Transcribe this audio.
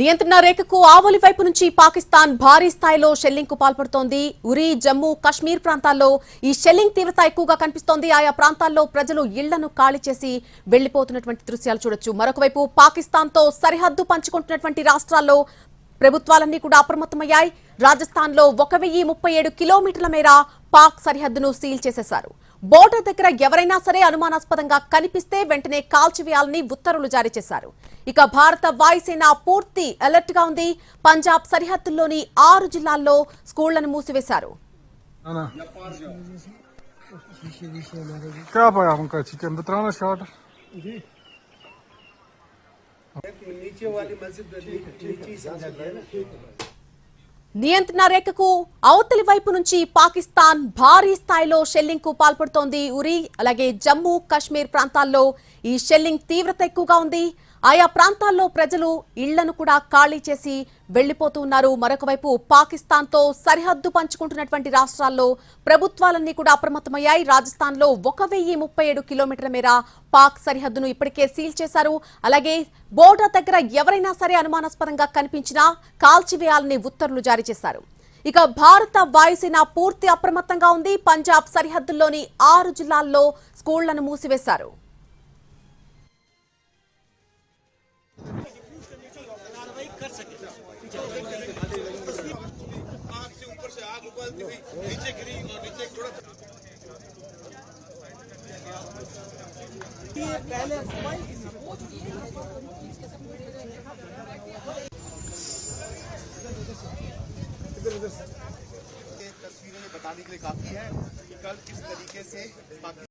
నియంత్రణ రేఖకు ఆవలి వైపు నుంచి పాకిస్తాన్ భారీ స్థాయిలో షెల్లింగ్కు పాల్పడుతోంది. ఉరి జమ్మూ కశ్మీర్ ప్రాంతాల్లో ఈ షెల్లింగ్ తీవ్రత ఎక్కువగా కనిపిస్తోంది. ఆయా ప్రాంతాల్లో ప్రజలు ఇళ్ళను ఖాళీ చేసి వెళ్ళిపోతున్నటువంటి దృశ్యాలు చూడొచ్చు. మరొకవైపు పాకిస్తాన్తో సరిహద్దు పంచుకుంటున్నటువంటి రాష్ట్రాల్లో ప్రభుత్వాలన్నీ కూడా అప్రమత్తమయ్యాయి. రాజస్థాన్లో ఒక వెయ్యి ముప్పై ఏడు కిలోమీటర్ల మేర పాక్ సరిహద్దును సీల్ చేసేశారు. బోర్డర్ దగ్గర ఎవరైనా సరే అనుమానాస్పదంగా కనిపిస్తే వెంటనే కాల్చివేయాలని ఉత్తర్వులు జారీ చేశారు ఇక భారత వాయుసేన పూర్తి అలర్ట్ గా ఉంది పంజాబ్ సరిహద్దుల్లోని ఆరు జిల్లాల్లో స్కూళ్లను మూసివేశారు ना ना क्या पाया हमका चिकन बताना शॉर्ट नीचे वाली मस्जिद नीचे ही समझा गया ना నియంత్రణ రేఖకు అవతలి వైపు నుంచి పాకిస్తాన్ భారీ స్థాయిలో షెల్లింగ్కు పాల్పడుతోంది. ఉరి అలాగే జమ్మూ కాశ్మీర్ ప్రాంతాల్లో ఈ షెల్లింగ్ తీవ్రత ఎక్కువగా ఉంది. ఆయా ప్రాంతాల్లో ప్రజలు ఇళ్ళను కూడా ఖాళీ చేసి వెళ్ళిపోతూ ఉన్నారు. మరొకవైపు పాకిస్తాన్తో సరిహద్దు పంచుకుంటున్నటువంటి రాష్ట్రాల్లో ప్రభుత్వాలన్నీ కూడా అప్రమత్తమయ్యాయి. రాజస్థాన్లో ఒక వెయ్యి ముప్పై ఏడు కిలోమీటర్ల మేర పాక్ సరిహద్దును ఇప్పటికే సీల్ చేశారు. అలాగే బోర్డర్ దగ్గర ఎవరైనా సరే అనుమానాస్పదంగా కనిపించినా కాల్చివేయాలని ఉత్తర్వులు జారీ చేశారు. ఇక భారత వాయుసేన పూర్తి అప్రమత్తంగా ఉంది. పంజాబ్ సరిహద్దుల్లోని ఆరు జిల్లాల్లో స్కూళ్ళను మూసివేశారు. तस्वीरों हुई नीचे गिरी और नीचे पहले तस्वीरें बताने के लिए काफ़ी है कि कल किस तरीके से पाकिस्तान